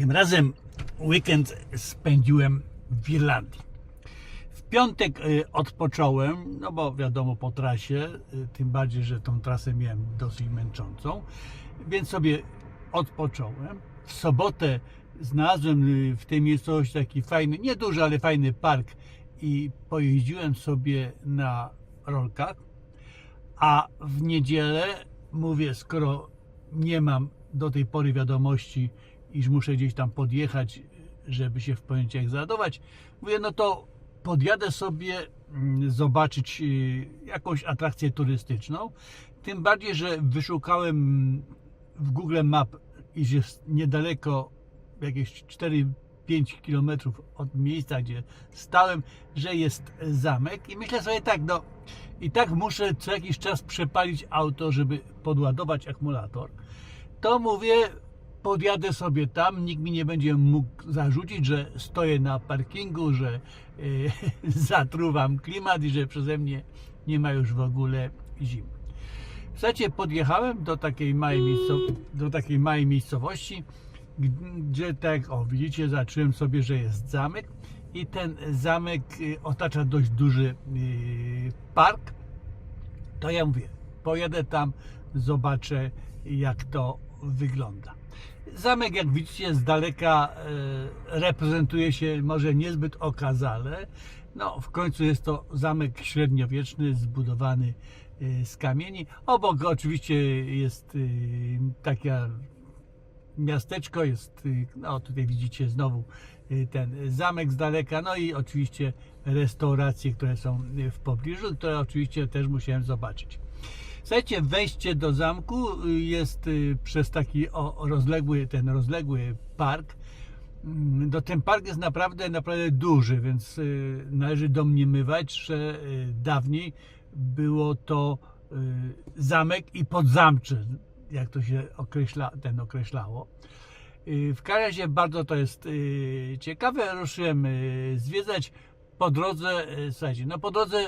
Tym razem weekend spędziłem w Irlandii. W piątek y, odpocząłem, no bo wiadomo po trasie, y, tym bardziej, że tą trasę miałem dosyć męczącą, więc sobie odpocząłem. W sobotę znalazłem y, w tej miejscowości taki fajny, nieduży, ale fajny park i pojeździłem sobie na rolkach, a w niedzielę mówię, skoro nie mam do tej pory wiadomości, iż muszę gdzieś tam podjechać, żeby się w poniedziałek załadować, mówię, no to podjadę sobie mm, zobaczyć y, jakąś atrakcję turystyczną. Tym bardziej, że wyszukałem w Google Map, iż jest niedaleko, jakieś 4-5 kilometrów od miejsca, gdzie stałem, że jest zamek i myślę sobie tak, no i tak muszę co jakiś czas przepalić auto, żeby podładować akumulator. To mówię, podjadę sobie tam, nikt mi nie będzie mógł zarzucić, że stoję na parkingu, że y, zatruwam klimat i że przeze mnie nie ma już w ogóle zimy. Zasadzie podjechałem do takiej małej, miejscow- do takiej małej miejscowości, gdzie tak, o widzicie, zacząłem sobie, że jest zamek i ten zamek y, otacza dość duży y, park. To ja mówię, pojadę tam, zobaczę jak to wygląda. Zamek, jak widzicie, z daleka e, reprezentuje się może niezbyt okazale. No, w końcu jest to zamek średniowieczny, zbudowany e, z kamieni. Obok oczywiście jest e, taka miasteczko, jest, no tutaj widzicie znowu ten zamek z daleka, no i oczywiście restauracje, które są w pobliżu, które oczywiście też musiałem zobaczyć. Słuchajcie, wejście do zamku y, jest y, przez taki o, rozległy, ten rozległy park. Mm, No, ten park jest naprawdę, naprawdę duży, więc y, należy domniemywać, że dawniej było to zamek i podzamcze, jak to się określa, ten określało. W każdym bardzo to jest ciekawe. Ruszyłem zwiedzać po drodze, słuchajcie, no po drodze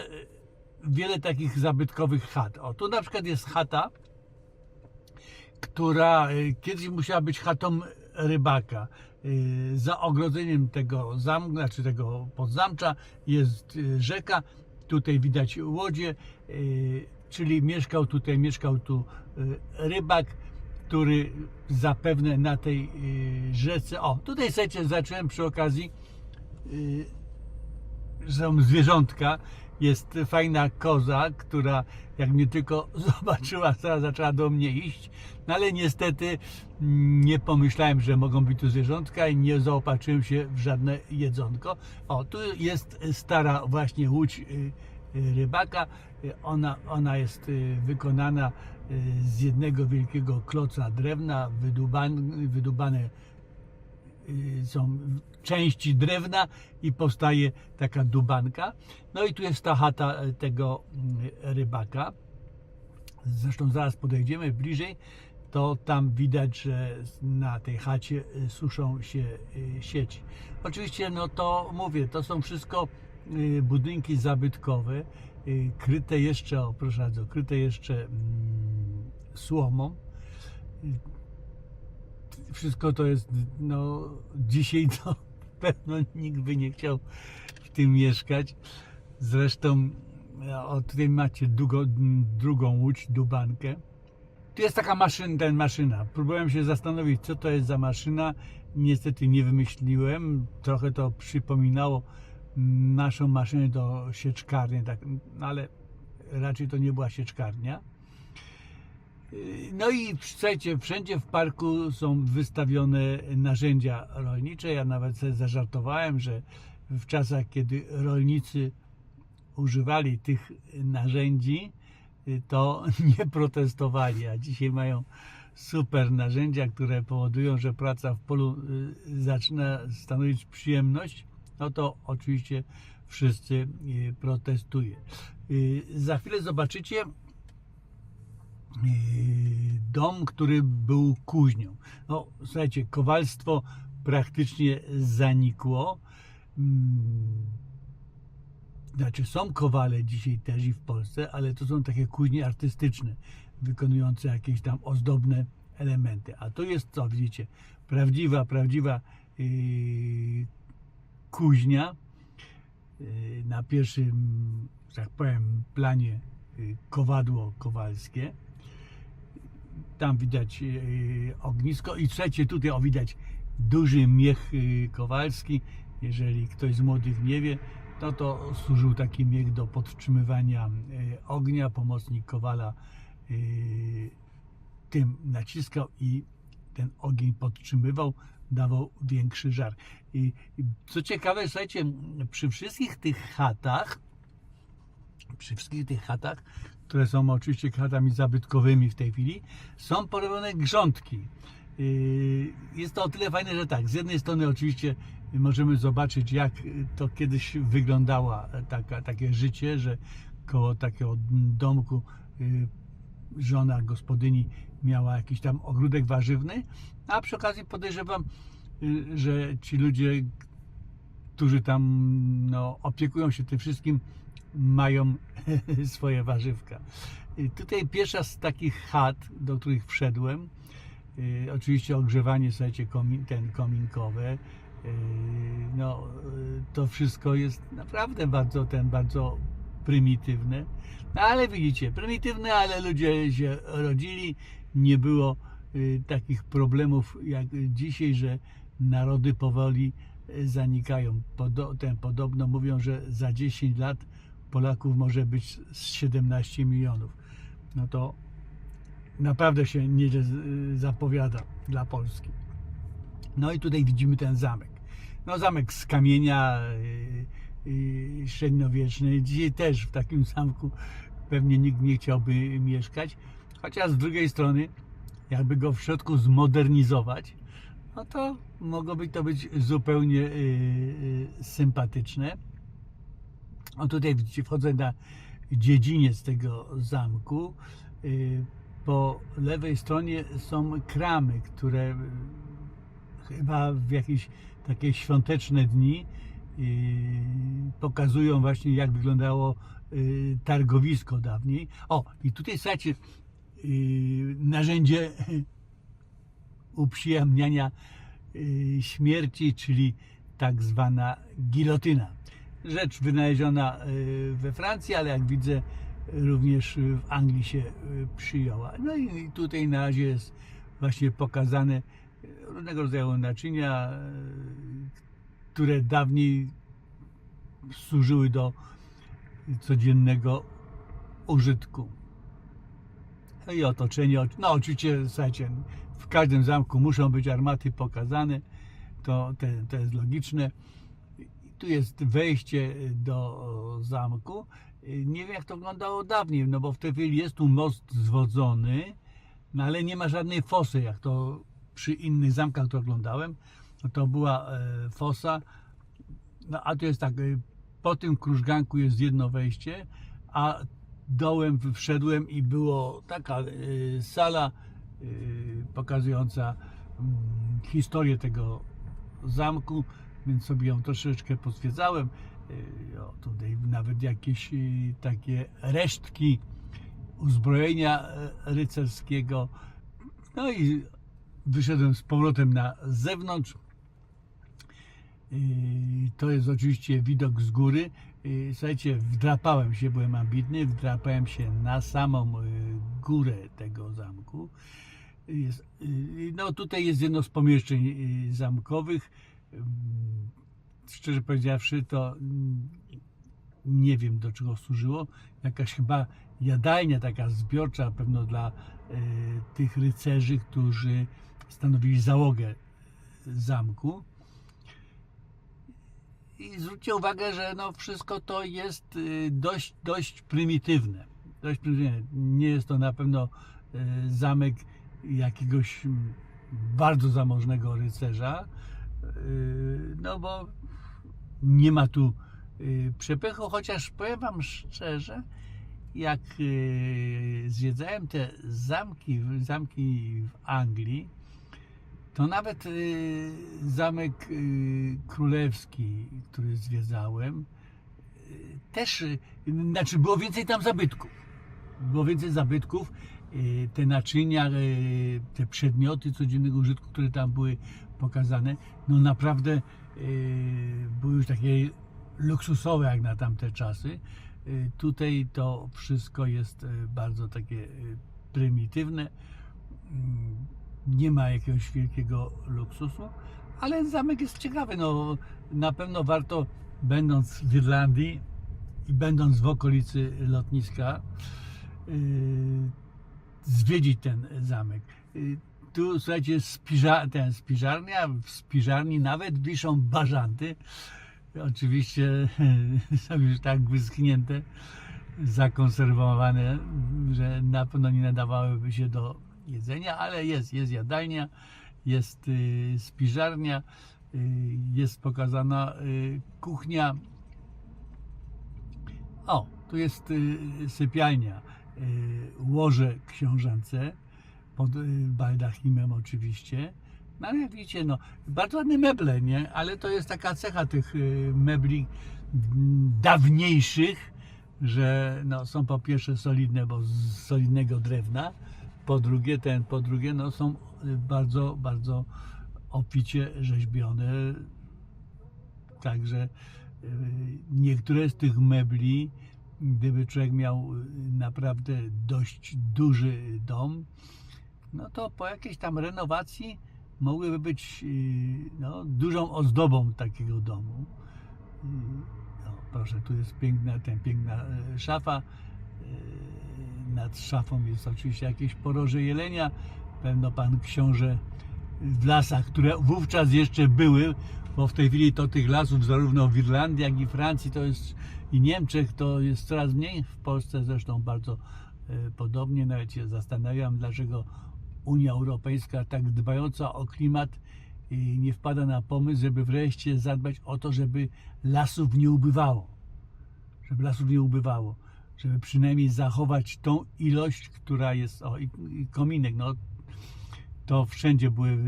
wiele takich zabytkowych chat. O, tu na przykład jest chata, która y, kiedyś musiała być chatą rybaka. Y, Za ogrodzeniem tego zamku, znaczy tego podzamcza jest y, rzeka. Tutaj widać łodzie, czyli mieszkał tutaj, mieszkał tu rybak, który zapewne na tej rzece. O, tutaj słuchajcie, zacząłem przy okazji są zwierzątka. Jest fajna koza, która jak mnie tylko zobaczyła, to zaczęła do mnie iść. No ale niestety mm, nie pomyślałem, że mogą być tu zwierzątka i nie zaopatrzyłem się w żadne jedzonko. O, tu jest stara właśnie łódź y, y, rybaka. Ona, ona jest y, wykonana z jednego wielkiego kloca drewna, wyduban, wydubane y, są części drewna i powstaje taka dubanka. No i tu jest ta chata y, tego y, rybaka. Zresztą zaraz podejdziemy bliżej, to tam widać, że na tej chacie y, suszą się y, sieci. Oczywiście, no to mówię, to są wszystko budynki zabytkowe, kryte jeszcze, o proszę bardzo, kryte jeszcze mm, słomą wszystko to jest, no dzisiaj to pewno nikt by nie chciał w tym mieszkać. Zresztą o, tutaj macie długo, drugą łódź, dubankę. Tu jest taka maszyna, ten maszyna. Próbowałem się zastanowić, co to jest za maszyna. Niestety nie wymyśliłem. Trochę to przypominało naszą maszynę do sieczkarni, tak, no ale raczej to nie była sieczkarnia. No i słuchajcie, wszędzie w parku są wystawione narzędzia rolnicze. Ja nawet sobie zażartowałem, że w czasach, kiedy rolnicy używali tych narzędzi, to nie protestowali, a dzisiaj mają super narzędzia, które powodują, że praca w polu y, zaczyna stanowić przyjemność, no to oczywiście wszyscy y, protestują. Y, Za chwilę zobaczycie, dom, który był kuźnią. No, słuchajcie, kowalstwo praktycznie zanikło. Mm, Znaczy, są kowale dzisiaj też i w Polsce, ale to są takie kuźnie artystyczne, wykonujące jakieś tam ozdobne elementy. A tu jest co, widzicie, prawdziwa, prawdziwa yy, kuźnia. Yy, na pierwszym, że tak powiem, planie yy, kowadło kowalskie. Tam widać yy, ognisko i trzecie tutaj o widać duży miech yy, kowalski. Jeżeli ktoś z młodych nie wie, no to służył taki miech do podtrzymywania yy, ognia. Pomocnik kowala tym naciskał i ten ogień podtrzymywał, dawał większy żar. I co ciekawe, słuchajcie, przy wszystkich tych chatach, przy wszystkich tych chatach, które są oczywiście chatami zabytkowymi w tej chwili, są porobione grządki. Yy, Jest to o tyle fajne, że tak, z jednej strony oczywiście możemy zobaczyć, jak to kiedyś wyglądało taka, takie życie, że koło takiego domku yy, żona gospodyni miała jakiś tam ogródek warzywny, a przy okazji podejrzewam, y, że ci ludzie, którzy tam no, opiekują się tym wszystkim, mają swoje warzywka. Tutaj pierwsza z takich chat, do których wszedłem, y, oczywiście ogrzewanie, słuchajcie, komin, ten kominkowe, y, no, y, to wszystko jest naprawdę bardzo, ten, bardzo prymitywne. No ale widzicie, prymitywne, ale ludzie się rodzili, nie było takich problemów jak dzisiaj, że narody powoli zanikają. Ten, podobno mówią, że za 10 lat Polaków może być z 17 milionów. No to naprawdę się y, zapowiada dla Polski. No i tutaj widzimy ten zamek. No zamek z kamienia yy, yy, średniowieczny. Dzisiaj też w takim zamku pewnie nikt nie chciałby mieszkać. Chociaż z drugiej strony, jakby go w środku zmodernizować, no to mogłoby to być zupełnie yy, sympatyczne. O tutaj widzicie, wchodzę na dziedziniec tego zamku. Yy, Po lewej stronie są kramy, które yy, chyba w jakieś takie świąteczne dni yy, pokazują właśnie jak wyglądało targowisko dawniej. O, i tutaj słuchajcie, narzędzie uprzyjemniania śmierci, czyli tak zwana gilotyna. Rzecz wynaleziona yy, we Francji, ale jak widzę również w Anglii się yy, przyjęła. No i tutaj na razie jest właśnie pokazane różnego rodzaju naczynia, e, które dawniej służyły do codziennego użytku. No i otoczenie, no oczywiście, słuchajcie, w każdym zamku muszą być armaty pokazane, to, te, to jest logiczne. Tu jest wejście do zamku. Nie wiem jak to wyglądało dawniej, no bo w tej chwili jest tu most zwodzony, no ale nie ma żadnej fosy, jak to przy innych zamkach, które oglądałem, no to była e, fosa, no a tu jest tak, e, po tym krużganku jest jedno wejście, a dołem wszedłem i było taka sala pokazująca mm, historię tego zamku, więc sobie ją troszeczkę pozwiedzałem. E, O, tutaj nawet jakieś e, takie resztki uzbrojenia e, rycerskiego. No i wyszedłem z powrotem na zewnątrz. To jest oczywiście widok z góry. Słuchajcie, wdrapałem się, byłem ambitny, wdrapałem się na samą górę tego zamku. No tutaj jest jedno z pomieszczeń zamkowych. Szczerze powiedziawszy, to nie wiem do czego służyło. Jakaś chyba jadalnia taka zbiorcza, pewno dla e, tych rycerzy, którzy stanowili załogę zamku. I zwróćcie uwagę, że no wszystko to jest e, dość, dość prymitywne. Dość prymitywne. Nie jest to na pewno e, zamek jakiegoś bardzo zamożnego rycerza, e, no bo nie ma tu y, przepychu, chociaż powiem Wam szczerze, jak y, zwiedzałem te zamki, zamki w Anglii, to nawet y, zamek królewski, który zwiedzałem, też, znaczy było więcej tam zabytków. Było więcej zabytków, te naczynia, te przedmioty codziennego użytku, które tam były pokazane, no naprawdę y, były już takie luksusowe jak na tamte czasy. Y, Tutaj to wszystko jest y, bardzo takie prymitywne. Mm, Nie ma jakiegoś wielkiego luksusu, ale zamek jest ciekawy. No, na pewno warto, będąc w Irlandii i będąc w okolicy lotniska, zwiedzić ten zamek. Tu, słuchajcie, spiża, ten spiżarnia, w spiżarni nawet wiszą bażanty. Oczywiście są już tak wyschnięte, zakonserwowane, że na pewno nie nadawałyby się do jedzenia, ale jest, jest jadalnia, jest y, spiżarnia, y, jest pokazana y, kuchnia. O, tu jest y, sypialnia, y, łoże książęce pod y, baldachimem oczywiście. No ale jak widzicie, no, bardzo ładne meble, nie? Ale to jest taka cecha tych y, mebli dawniejszych, że no, są po pierwsze solidne, bo z solidnego drewna, po drugie ten, po drugie no, są y, bardzo, bardzo obficie rzeźbione. Także niektóre z tych mebli, gdyby człowiek miał naprawdę dość duży dom, no to po jakiejś tam renowacji mogłyby być y, no, dużą ozdobą takiego domu. Y, No, proszę, tu jest piękna, ten, piękna y, szafa. Nad szafą jest oczywiście jakieś poroże jelenia. Pewno pan książę w lasach, które wówczas jeszcze były, bo w tej chwili to tych lasów zarówno w Irlandii, jak i Francji to jest i Niemczech to jest coraz mniej. W Polsce zresztą bardzo podobnie. Nawet się zastanawiam, dlaczego Unia Europejska tak dbająca o klimat nie wpada na pomysł, żeby wreszcie zadbać o to, żeby lasów nie ubywało. Żeby lasów nie ubywało. Żeby przynajmniej zachować tą ilość, która jest. O, i, i kominek, no to wszędzie były,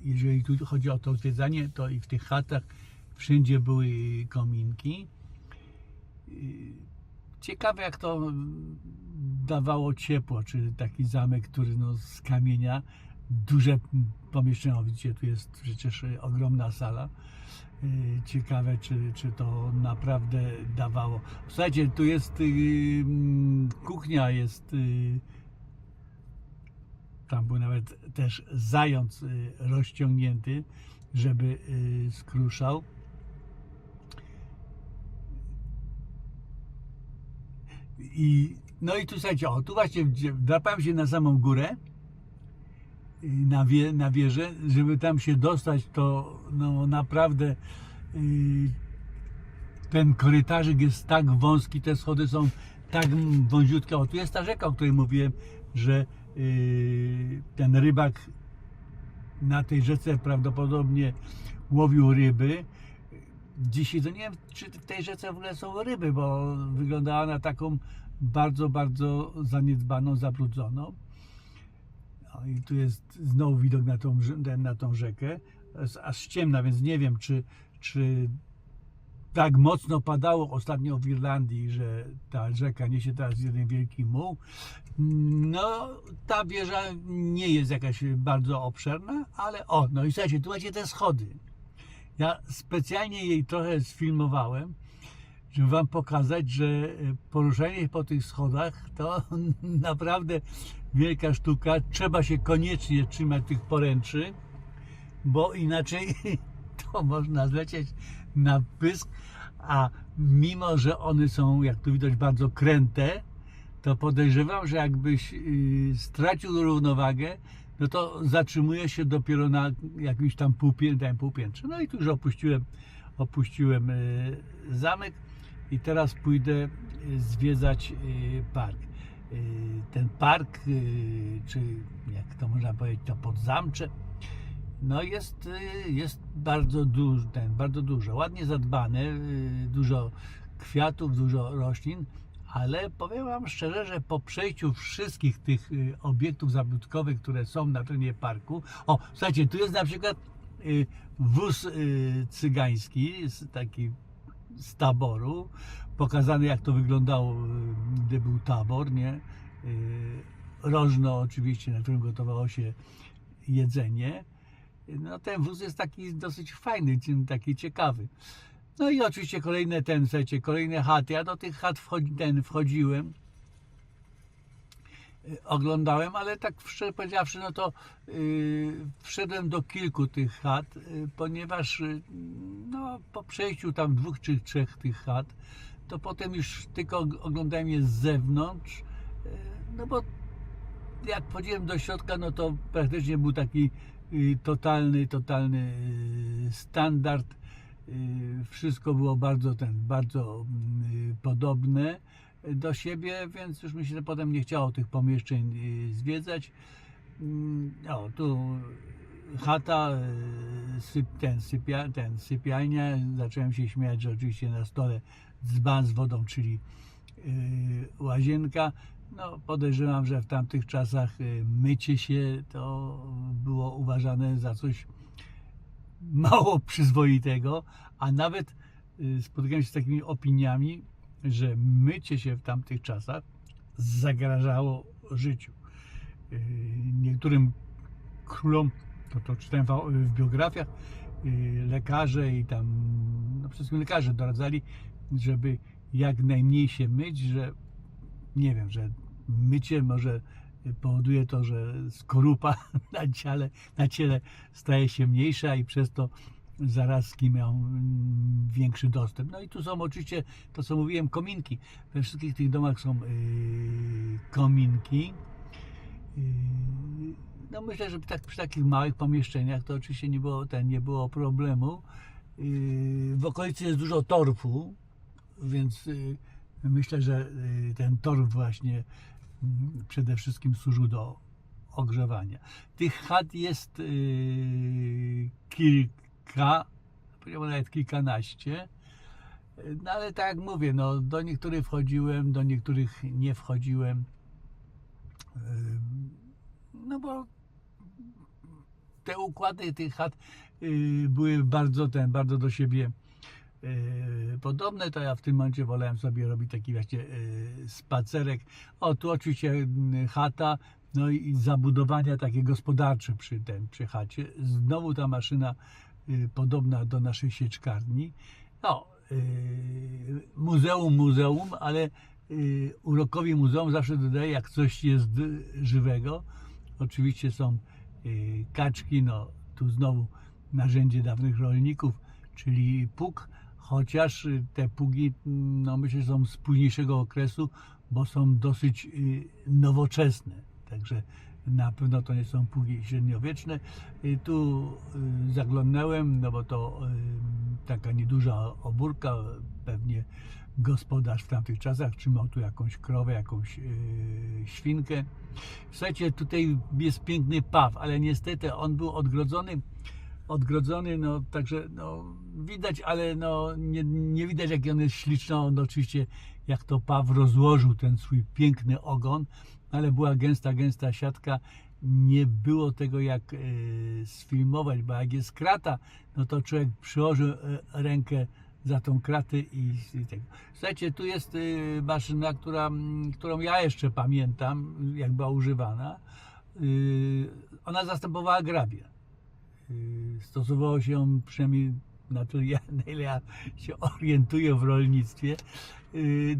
jeżeli tu chodzi o to zwiedzanie, to i w tych chatach wszędzie były kominki. Ciekawe jak to mm, dawało ciepło, czy taki zamek, który no, z kamienia, duże pomieszczenie, o, widzicie, tu jest przecież y, ogromna sala. Y, Ciekawe, czy, czy to naprawdę dawało. Słuchajcie, tu jest y, mm, kuchnia, jest y, tam był nawet też zając y, rozciągnięty, żeby skruszał. I, no i tu słuchajcie, o, tu właśnie drapałem się na samą górę, y, na, wie, na wieżę, żeby tam się dostać, to no naprawdę y, ten korytarzyk jest tak wąski, te schody są tak wąziutkie. O, tu jest ta rzeka, o której mówiłem, że y, ten rybak na tej rzece prawdopodobnie łowił ryby. Dzisiaj to nie wiem, czy w tej rzece w ogóle są ryby, bo wyglądała na taką bardzo, bardzo zaniedbaną, zabrudzoną. No i tu jest znowu widok na tą, na tą rzekę. Jest aż ciemna, więc nie wiem, czy, czy tak mocno padało ostatnio w Irlandii, że ta rzeka niesie teraz jeden wielki muł. No, ta wieża nie jest jakaś bardzo obszerna, ale o, no i słuchajcie, tu macie te schody. Ja specjalnie jej trochę sfilmowałem, żeby wam pokazać, że e, poruszanie po tych schodach to naprawdę wielka sztuka. Trzeba się koniecznie trzymać tych poręczy, bo inaczej to można zlecieć na pysk, a mimo, że one są, jak tu widać, bardzo kręte, to podejrzewam, że jakbyś y, stracił równowagę, no to zatrzymuje się dopiero na jakimś tam półpiętrze. półpiętrze. No i tu już opuściłem, opuściłem y, zamek i teraz pójdę y, zwiedzać y, park. Ten park, czy jak to można powiedzieć, to podzamcze, no jest, jest bardzo duży, ten, bardzo dużo, ładnie zadbane, dużo kwiatów, dużo roślin, ale powiem Wam szczerze, że po przejściu wszystkich tych y, obiektów zabytkowych, które są na terenie parku, o, słuchajcie, tu jest na przykład y, wóz y, cygański, taki z taboru, pokazany jak to wyglądało, gdy był tabor, nie? Rożno oczywiście, na którym gotowało się jedzenie. No ten wóz jest taki dosyć fajny, taki ciekawy. No i oczywiście kolejne ten, słuchajcie, kolejne chaty. Ja do tych chat wchodzi, ten, wchodziłem, y, oglądałem, ale tak szczerze powiedziawszy, no to yy, wszedłem do kilku tych chat, yy, ponieważ yy, no, po przejściu tam dwóch czy trzech tych chat, to potem już tylko oglądałem je z zewnątrz, yy, no bo jak wchodziłem do środka, no to praktycznie był taki y, totalny, totalny y, standard. Y, Wszystko było bardzo ten, bardzo y, podobne do siebie, więc już mi się potem nie chciało tych pomieszczeń y, zwiedzać. Mm, O, tu chata, y, syp, ten, sypia, ten sypialnia. Zacząłem się śmiać, że oczywiście na stole dzban z wodą, czyli y, łazienka. No, podejrzewam, że w tamtych czasach y, mycie się to było uważane za coś mało przyzwoitego, a nawet y, spotykałem się z takimi opiniami, że mycie się w tamtych czasach zagrażało życiu. Y, Niektórym królom, to, to czytałem w, biografiach, y, lekarze i tam, no wszystkim lekarze doradzali, żeby jak najmniej się myć, że nie wiem, że mycie może powoduje to, że skorupa na ciele, na ciele staje się mniejsza i przez to zarazki mają mm, większy dostęp. No i tu są oczywiście, to co mówiłem, kominki. We wszystkich tych domach są yy, kominki. Yy, no myślę, że tak, przy takich małych pomieszczeniach to oczywiście nie było, ten, nie było problemu. Yy, w okolicy jest dużo torfu, więc yy, myślę, że ten torf właśnie przede wszystkim służył do ogrzewania. Tych chat jest yy, kilka, nawet kilkanaście. No ale tak jak mówię, no, do niektórych wchodziłem, do niektórych nie wchodziłem. Yy, No bo te układy tych chat yy, były bardzo ten, bardzo do siebie podobne, to ja w tym momencie wolałem sobie robić taki właśnie yy, spacerek. O, tu oczywiście yy, chata, no i zabudowania takie gospodarcze przy tym, przy chacie. Znowu ta maszyna podobna do naszej sieczkarni. No, muzeum, muzeum, ale urokowi muzeum zawsze dodaje, jak coś jest żywego. Oczywiście są kaczki, no tu znowu narzędzie dawnych rolników, czyli puk, chociaż te pugi, mm, no myślę, są z późniejszego okresu, bo są dosyć y, nowoczesne, także na pewno to nie są pugi średniowieczne. Y, Tu y, zaglądnąłem, no bo to taka nieduża obórka, pewnie gospodarz w tamtych czasach trzymał tu jakąś krowę, jakąś świnkę. Słuchajcie, tutaj jest piękny paw, ale niestety on był odgrodzony, odgrodzony, no także no, widać, ale no, nie, nie widać jak on jest śliczny, on oczywiście jak to paw rozłożył ten swój piękny ogon, ale była gęsta, gęsta siatka, nie było tego jak yy, sfilmować, bo jak jest krata, no to człowiek przyłożył yy, rękę za tą kratę i, i tego. Słuchajcie, tu jest y, maszyna, która, którą ja jeszcze pamiętam, jak była używana. Ona zastępowała grabie. Y, stosowało się ją przynajmniej na tyle, ja, na ile ja się orientuję w rolnictwie, y,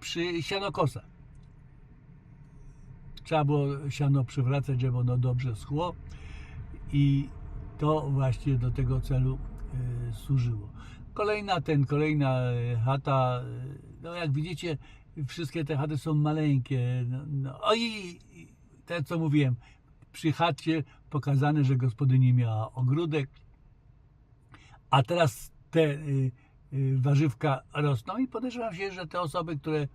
przy sianokosach. Trzeba było siano przywracać, żeby ono dobrze schło i to właśnie do tego celu y, służyło. Kolejna ten, kolejna chata, no jak widzicie, wszystkie te chaty są maleńkie. No, no, o i te co mówiłem, przy chacie pokazane, że gospodyni miała ogródek, a teraz te y, y, warzywka rosną i podejrzewam się, że te osoby, które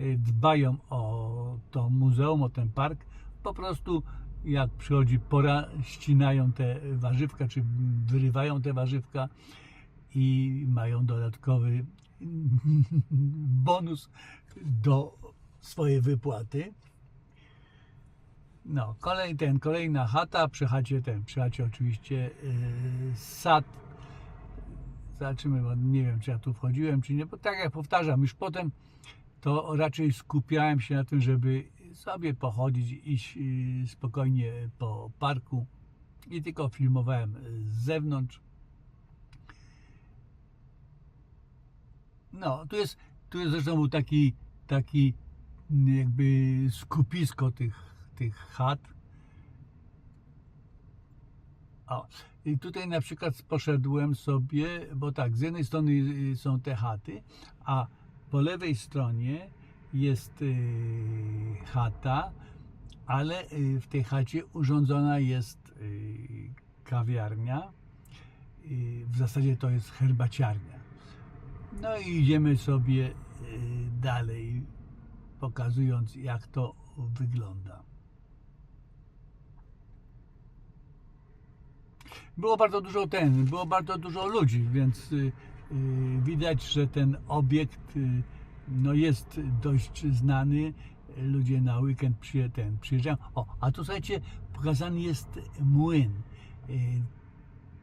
y, dbają o to muzeum, o ten park, po prostu jak przychodzi pora, ścinają te warzywka, czy wyrywają te warzywka i mają dodatkowy bonus do swojej wypłaty. No, kolej, ten, kolejna chata, przy ten, przy oczywiście yy, sad. Zobaczymy, bo nie wiem, czy ja tu wchodziłem, czy nie, bo tak jak powtarzam, już potem to raczej skupiałem się na tym, żeby sobie pochodzić, iść y, spokojnie po parku i tylko filmowałem z zewnątrz. No, tu jest, tu jest zresztą był taki, taki jakby skupisko tych, tych chat. O, i tutaj na przykład poszedłem sobie, bo tak, z jednej strony y, są te chaty, a po lewej stronie jest y, chata, ale y, w tej chacie urządzona jest kawiarnia. W zasadzie to jest herbaciarnia. No i idziemy sobie dalej, pokazując jak to wygląda. Było bardzo dużo ten, było bardzo dużo ludzi, więc y, y, widać, że ten obiekt y, no jest dość znany. Ludzie na weekend przyje, ten, przyjeżdżają. O, a tu słuchajcie, pokazany jest młyn. Y,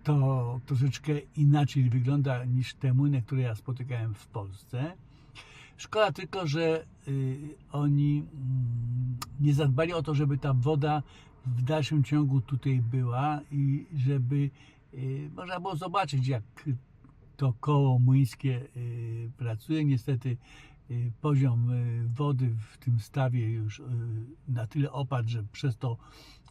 To troszeczkę inaczej wygląda niż te młyny, które ja spotykałem w Polsce. Szkoda tylko, że y, oni mm, nie zadbali o to, żeby ta woda w dalszym ciągu tutaj była i żeby y, można było zobaczyć, jak to koło młyńskie y, pracuje. Niestety y, poziom wody w tym stawie już na tyle opadł, że przez to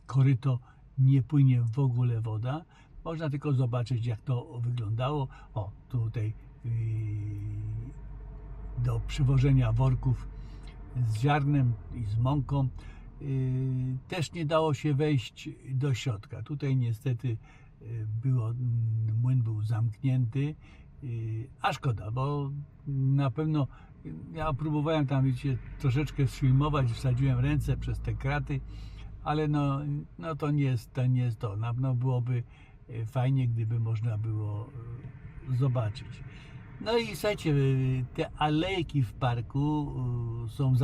koryto nie płynie w ogóle woda. Można tylko zobaczyć, jak to wyglądało. O, tutaj do przywożenia worków z ziarnem i z mąką. Yy, Też nie dało się wejść do środka. Tutaj niestety yy, było, młyn był zamknięty, yy, a szkoda, bo na pewno ja próbowałem tam, wiecie, troszeczkę sfilmować, wsadziłem ręce przez te kraty, ale no, no to nie jest to. Nie jest to. Na pewno byłoby fajnie, gdyby można było zobaczyć. No i słuchajcie, y, te alejki w parku y, są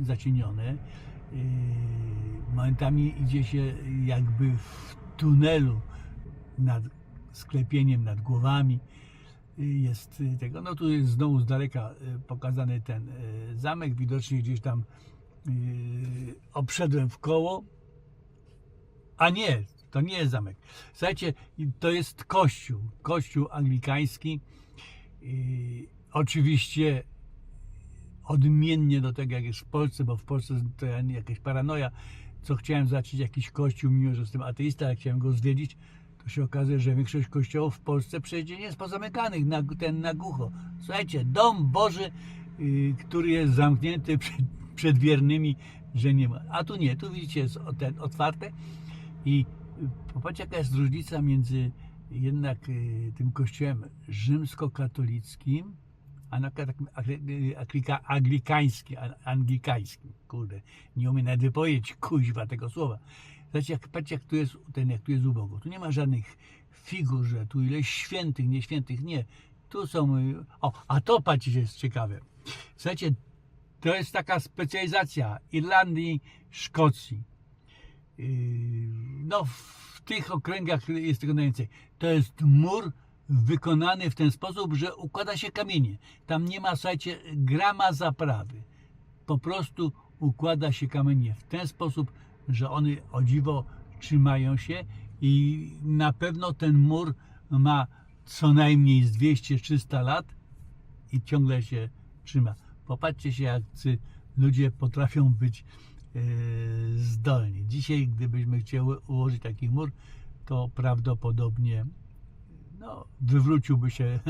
zacienione. Y, Momentami idzie się jakby w tunelu nad sklepieniem, nad głowami. Y, Jest y, tego, no tu jest znowu z daleka pokazany ten zamek. Widocznie gdzieś tam obszedłem w koło. A nie, to nie jest zamek. Słuchajcie, to jest kościół, kościół anglikański. Oczywiście odmiennie do tego, jak jest w Polsce, bo w Polsce to ja nie- jakaś paranoja, co chciałem zobaczyć jakiś kościół, mimo że jestem ateista, jak chciałem go zwiedzić, to się okazuje, że większość kościołów w Polsce przecież jest pozamykanych, na, ten na głucho. Słuchajcie, dom Boży, y, który jest zamknięty przed, przed wiernymi, że nie ma. A tu nie, tu widzicie, jest ten otwarte i y, popatrzcie, jaka jest różnica między jednak y, tym kościołem rzymskokatolickim, anglikańskim, a- anglikańskim, kurde, nie umiem nawet wypowiedzieć kuźwa tego słowa. Zobaczcie, jak, patrzcie, jak tu jest ten, jak tu jest ubogo. Tu nie ma żadnych figur, że tu ileś świętych, nieświętych, nie. Tu są, y, o, a to patrzcie, jest ciekawe. Słuchajcie, to jest taka specjalizacja Irlandii, Szkocji. Yy, no w tych okręgach jest tego najwięcej. To jest mur wykonany w ten sposób, że układa się kamienie. Tam nie ma, słuchajcie, grama zaprawy. Po prostu układa się kamienie w ten sposób, że one o dziwo trzymają się i na pewno ten mur ma co najmniej z 200-300 lat i ciągle się trzyma. Popatrzcie się, jak ci ludzie potrafią być e, zdolni. Dzisiaj, gdybyśmy chcieli ułożyć taki mur, to prawdopodobnie no, wywróciłby się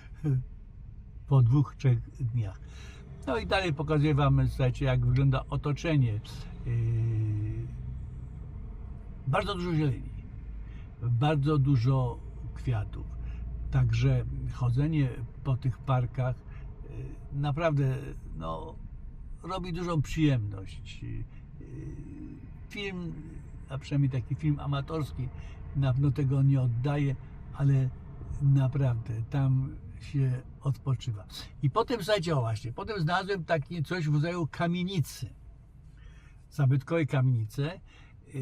po dwóch, trzech dniach. No i dalej pokazuję Wam, słuchajcie, jak wygląda otoczenie. Yy, bardzo dużo zieleni, bardzo dużo kwiatów. Także chodzenie po tych parkach yy, naprawdę no, robi dużą przyjemność. Yy, Film, a przynajmniej taki film amatorski, na pewno tego nie oddaje, ale naprawdę tam się odpoczywa. I potem, o właśnie, potem znalazłem takie coś w rodzaju kamienicy, zabytkowej kamienicy, yy,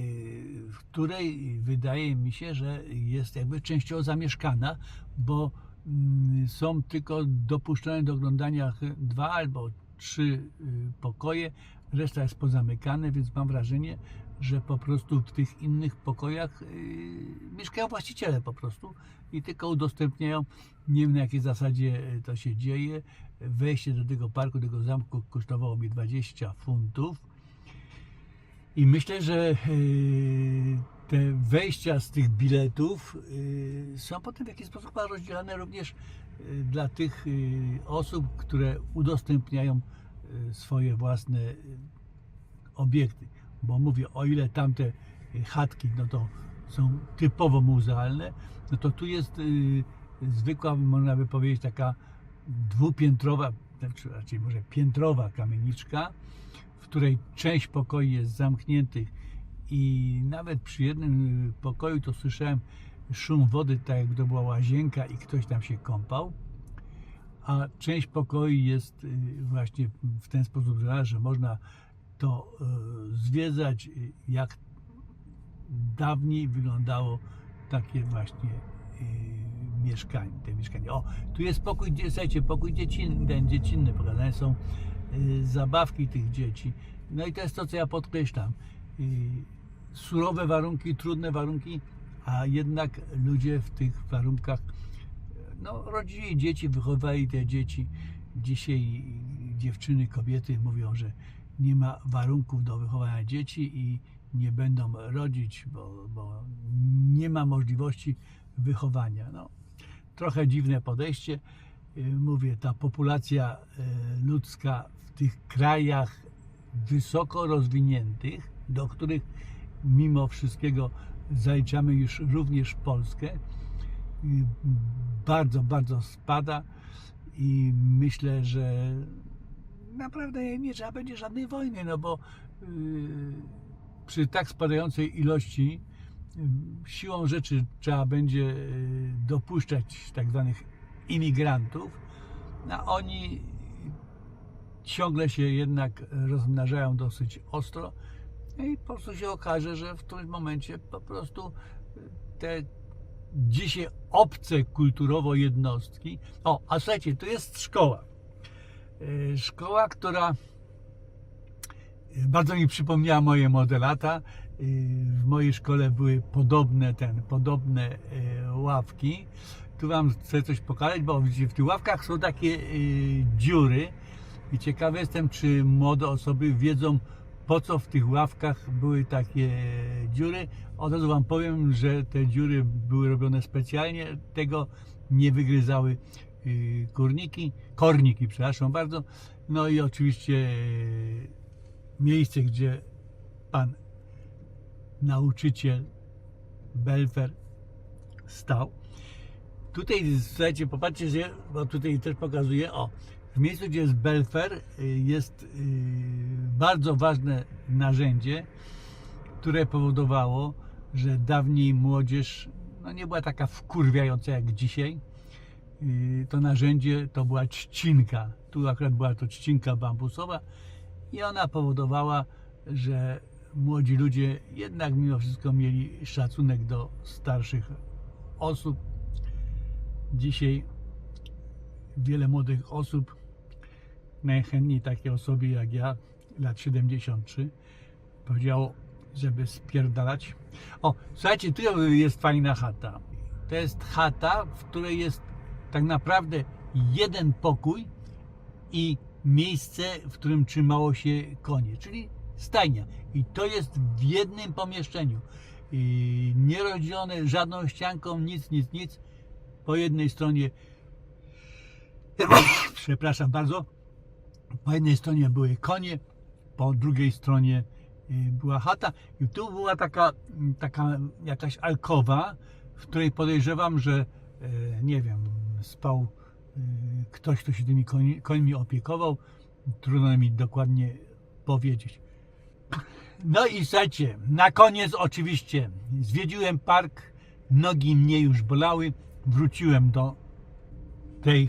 w której wydaje mi się, że jest jakby częściowo zamieszkana, bo mm, są tylko dopuszczone do oglądania dwa albo trzy y, pokoje, reszta jest pozamykane, więc mam wrażenie, że po prostu w tych innych pokojach y, mieszkają właściciele po prostu i tylko udostępniają, nie wiem na jakiej zasadzie y, to się dzieje. Wejście do tego parku, tego zamku kosztowało mi 20 funtów. I myślę, że y, te wejścia z tych biletów y, są potem w jakiś sposób rozdzielane również y, dla tych osób, które udostępniają swoje własne obiekty. Bo mówię, o ile tamte y, chatki, no to są typowo muzealne, no to tu jest y, zwykła, można by powiedzieć, taka dwupiętrowa, znaczy raczej może piętrowa kamieniczka, w której część pokoi jest zamkniętych i nawet przy jednym y, pokoju to słyszałem szum wody, tak jakby to była łazienka i ktoś tam się kąpał, a część pokoi jest y, właśnie w ten sposób że można to y, zwiedzać, y, jak dawniej wyglądało takie właśnie y, mieszkanie, te mieszkanie. O, tu jest pokój, słuchajcie, pokój dziecinny, dziecinny, pokazane są zabawki tych dzieci. No i to jest to, co ja podkreślam. Surowe warunki, trudne warunki, a jednak ludzie w tych warunkach no, rodzili dzieci, wychowali te dzieci. Dzisiaj dziewczyny, kobiety mówią, że nie ma warunków do wychowania dzieci i nie będą rodzić, bo, bo nie ma możliwości wychowania. No, trochę dziwne podejście. Yy, Mówię, ta populacja yy, ludzka w tych krajach wysoko rozwiniętych, do których mimo wszystkiego zaliczamy już również Polskę, yy, bardzo, bardzo spada i myślę, że naprawdę nie trzeba będzie żadnej wojny, no bo yy, przy tak spadającej ilości yy, siłą rzeczy trzeba będzie yy, dopuszczać tak zwanych imigrantów, a oni ciągle się jednak rozmnażają dosyć ostro i po prostu się okaże, że w którymś momencie po prostu te dzisiaj obce kulturowo jednostki. O, a słuchajcie, to jest szkoła. E, Szkoła, która e, bardzo mi przypomniała moje młode lata. E, W mojej szkole były podobne ten, podobne ławki. Tu wam chcę coś pokazać, bo w tych ławkach są takie dziury i ciekawy jestem, czy młode osoby wiedzą, po co w tych ławkach były takie dziury. Od razu Wam powiem, że te dziury były robione specjalnie, tego nie wygryzały y, kurniki, korniki, przepraszam bardzo. No i oczywiście y, miejsce, gdzie Pan nauczyciel Belfer stał. Tutaj, słuchajcie, popatrzcie, że, bo tutaj też pokazuję, o, w miejscu, gdzie jest Belfer, y, jest bardzo ważne narzędzie, które powodowało, że dawniej młodzież no nie była taka wkurwiająca jak dzisiaj. To narzędzie to była trzcinka. Tu akurat była to trzcinka bambusowa i ona powodowała, że młodzi ludzie jednak mimo wszystko mieli szacunek do starszych osób. Dzisiaj wiele młodych osób, najchętniej takie osoby jak ja, lat 73, powiedziało, żeby spierdalać. O, słuchajcie, tu jest fajna chata. To jest chata, w której jest tak naprawdę jeden pokój i miejsce, w którym trzymało się konie, czyli stajnia. I to jest w jednym pomieszczeniu. I nie rozdzielone żadną ścianką, nic, nic, nic. Po jednej stronie przepraszam bardzo, po jednej stronie były konie, po drugiej stronie y, była chata i tu była taka, taka jakaś alkowa, w której podejrzewam, że e, nie wiem, spał e, ktoś, kto się tymi koń, końmi opiekował. Trudno mi dokładnie powiedzieć. No i słuchajcie, na koniec oczywiście zwiedziłem park, nogi mnie już bolały, wróciłem do tej